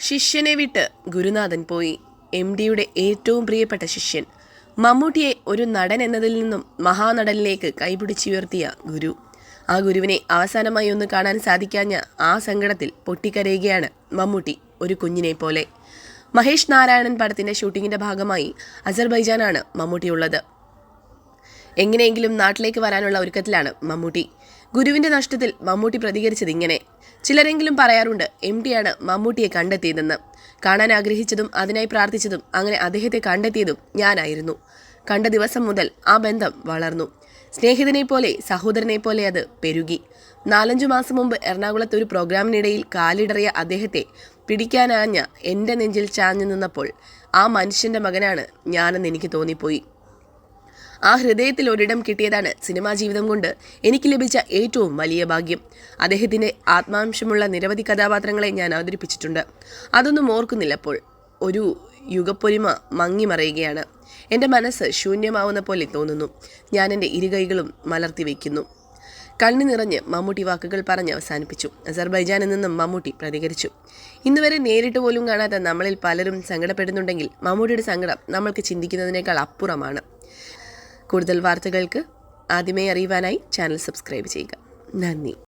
ശിഷ്യനെ വിട്ട് ഗുരുനാഥൻ പോയി. എം ഡിയുടെ ഏറ്റവും പ്രിയപ്പെട്ട ശിഷ്യൻ. മമ്മൂട്ടിയെ ഒരു നടൻ എന്നതിൽ നിന്നും മഹാനടനിലേക്ക് കൈപിടിച്ചുയർത്തിയ ഗുരു. ആ ഗുരുവിനെ അവസാനമായി ഒന്ന് കാണാൻ സാധിക്കാഞ്ഞ ആ സങ്കടത്തിൽ പൊട്ടിക്കരയുകയാണ് മമ്മൂട്ടി ഒരു കുഞ്ഞിനെ പോലെ. മഹേഷ് നാരായണൻ പടത്തിന്റെ ഷൂട്ടിങ്ങിന്റെ ഭാഗമായി അസർബൈജാനാണ് മമ്മൂട്ടിയുള്ളത്. എങ്ങനെയെങ്കിലും നാട്ടിലേക്ക് വരാനുള്ള ഒരുക്കത്തിലാണ് മമ്മൂട്ടി. ഗുരുവിന്റെ നഷ്ടത്തിൽ മമ്മൂട്ടി പ്രതികരിച്ചത് ഇങ്ങനെ. ചിലരെങ്കിലും പറയാറുണ്ട് എം ടിയാണ് മമ്മൂട്ടിയെ കണ്ടെത്തിയതെന്ന്. കാണാൻ ആഗ്രഹിച്ചതും അതിനായി പ്രാർത്ഥിച്ചതും അങ്ങനെ അദ്ദേഹത്തെ കണ്ടെത്തിയതും ഞാനായിരുന്നു. കണ്ട ദിവസം മുതൽ ആ ബന്ധം വളർന്നു. സ്നേഹിതനെ പോലെ സഹോദരനെ പോലെ അത് പെരുകി. നാലഞ്ചു മാസം മുമ്പ് എറണാകുളത്ത് ഒരു പ്രോഗ്രാമിനിടയിൽ കാലിടറിയ അദ്ദേഹത്തെ പിടിക്കാനാഞ്ഞ എന്റെ നെഞ്ചിൽ ചാഞ്ഞു നിന്നപ്പോൾ ആ മനുഷ്യന്റെ മകനാണ് ഞാനെന്ന് എനിക്ക് തോന്നിപ്പോയി. ആ ഹൃദയത്തിൽ ഒരിടം കിട്ടിയതാണ് സിനിമാ ജീവിതം കൊണ്ട് എനിക്ക് ലഭിച്ച ഏറ്റവും വലിയ ഭാഗ്യം. അദ്ദേഹത്തിന്റെ ആത്മാംശമുള്ള നിരവധി കഥാപാത്രങ്ങളെ ഞാൻ അവതരിപ്പിച്ചിട്ടുണ്ട്. അതൊന്നും ഓർക്കുന്നില്ല അപ്പോൾ ഒരു യുഗപ്പൊലിമ മങ്ങി മറയുകയാണ്. എന്റെ മനസ്സ് ശൂന്യമാവുന്ന പോലെ തോന്നുന്നു. ഞാൻ എന്റെ ഇരുകൈകളും മലർത്തി വയ്ക്കുന്നു. കണ്ണു നിറഞ്ഞ് മമ്മൂട്ടി വാക്കുകൾ പറഞ്ഞ് അവസാനിപ്പിച്ചു. അസർബൈജാനിൽ നിന്നും മമ്മൂട്ടി പ്രതികരിച്ചു. ഇന്നുവരെ നേരിട്ട് പോലും കാണാത്ത നമ്മളിൽ പലരും സങ്കടപ്പെടുന്നുണ്ടെങ്കിൽ മമ്മൂട്ടിയുടെ സങ്കടം നമ്മൾക്ക് ചിന്തിക്കുന്നതിനേക്കാൾ അപ്പുറമാണ്. കൂടുതൽ വാർത്തകൾക്ക് ആദ്യമേ അറിയുവാനായി ചാനൽ സബ്സ്ക്രൈബ് ചെയ്യുക. നന്ദി.